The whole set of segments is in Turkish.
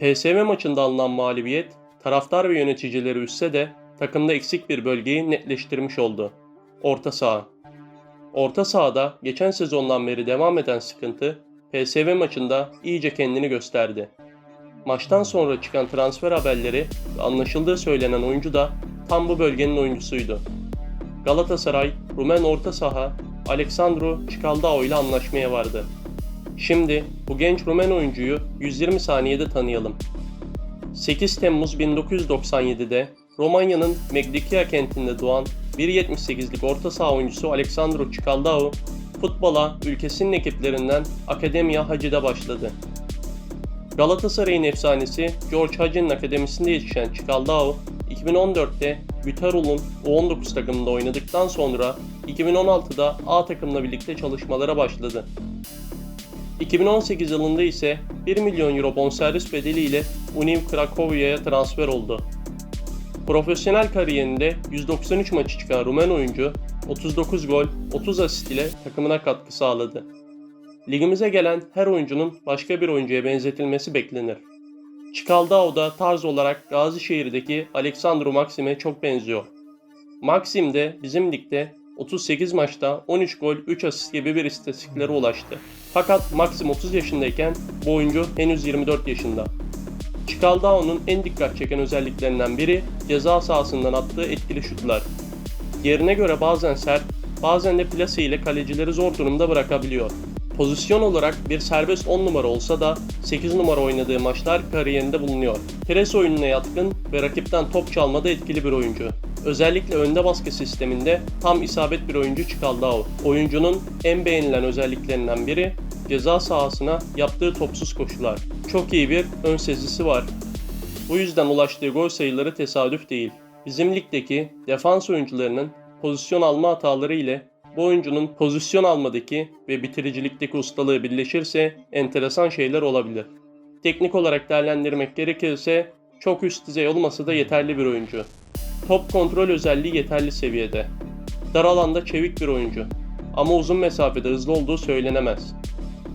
PSV maçında alınan mağlubiyet taraftar ve yöneticileri üstse de takımda eksik bir bölgeyi netleştirmiş oldu. Orta saha. Orta sahada geçen sezondan beri devam eden sıkıntı PSV maçında iyice kendini gösterdi. Maçtan sonra çıkan transfer haberleri ve anlaşıldığı söylenen oyuncu da tam bu bölgenin oyuncusuydu. Galatasaray, Rumen orta saha Alexandru Çikaldao ile anlaşmaya vardı. Şimdi bu genç Rumen oyuncuyu 120 saniyede tanıyalım. 8 Temmuz 1997'de Romanya'nın Megdikia kentinde doğan 1.78'lik orta saha oyuncusu Alexandru Çikaldao futbola ülkesinin ekiplerinden Akademiya Hacı'da başladı. Galatasaray'ın efsanesi George Hacı'nın akademisinde yetişen Çikaldao, 2014'te Bütarul'un U19 takımında oynadıktan sonra 2016'da A takımla birlikte çalışmalara başladı. 2018 yılında ise 1 milyon euro bonservis bedeliyle Univ Krakowia'ya transfer oldu. Profesyonel kariyerinde 193 maçı çıkan Rumen oyuncu 39 gol, 30 asist ile takımına katkı sağladı. Ligimize gelen her oyuncunun başka bir oyuncuya benzetilmesi beklenir. Çikaldao da tarz olarak Gazişehir'deki Alexandru Maxim'e çok benziyor. Maxim de bizim ligde 38 maçta 13 gol 3 asist gibi bir istatistiklere ulaştı. Fakat Maxim 30 yaşındayken bu oyuncu henüz 24 yaşında. Çikaldao'nun en dikkat çeken özelliklerinden biri ceza sahasından attığı etkili şutlar. Yerine göre bazen sert, bazen de plase ile kalecileri zor durumda bırakabiliyor. Pozisyon olarak bir serbest 10 numara olsa da 8 numara oynadığı maçlar kariyerinde bulunuyor. Pres oyununa yatkın ve rakipten top çalmada etkili bir oyuncu. Özellikle önde baskı sisteminde tam isabet bir oyuncu Çikaldao. Oyuncunun en beğenilen özelliklerinden biri ceza sahasına yaptığı topsuz koşular. Çok iyi bir ön sezisi var. Bu yüzden ulaştığı gol sayıları tesadüf değil. Bizim ligdeki defans oyuncularının pozisyon alma hataları ile bu oyuncunun pozisyon almadaki ve bitiricilikteki ustalığı birleşirse enteresan şeyler olabilir. Teknik olarak değerlendirmek gerekirse çok üst düzey olmasa da yeterli bir oyuncu. Top kontrol özelliği yeterli seviyede. Dar alanda çevik bir oyuncu. Ama uzun mesafede hızlı olduğu söylenemez.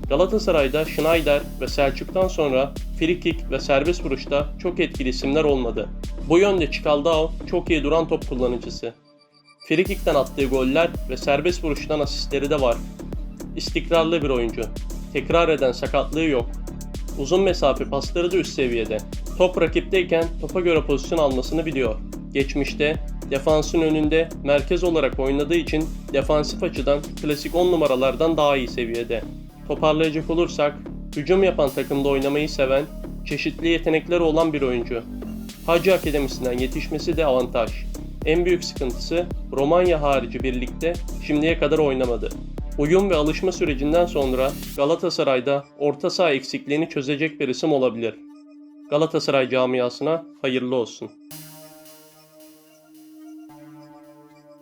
Galatasaray'da Schneider ve Selçuk'tan sonra frikik ve serbest vuruşta çok etkili isimler olmadı. Bu yönde Çikaldao çok iyi duran top kullanıcısı. Frikikten attığı goller ve serbest vuruştan asistleri de var. İstikrarlı bir oyuncu. Tekrar eden sakatlığı yok. Uzun mesafe pasları da üst seviyede. Top rakipteyken topa göre pozisyon almasını biliyor. Geçmişte defansın önünde merkez olarak oynadığı için defansif açıdan klasik 10 numaralardan daha iyi seviyede. Toparlayacak olursak, hücum yapan takımda oynamayı seven, çeşitli yetenekleri olan bir oyuncu. Hacı Akademisi'nden yetişmesi de avantaj. En büyük sıkıntısı Romanya harici birlikte şimdiye kadar oynamadı. Uyum ve alışma sürecinden sonra Galatasaray'da orta saha eksikliğini çözecek bir isim olabilir. Galatasaray camiasına hayırlı olsun.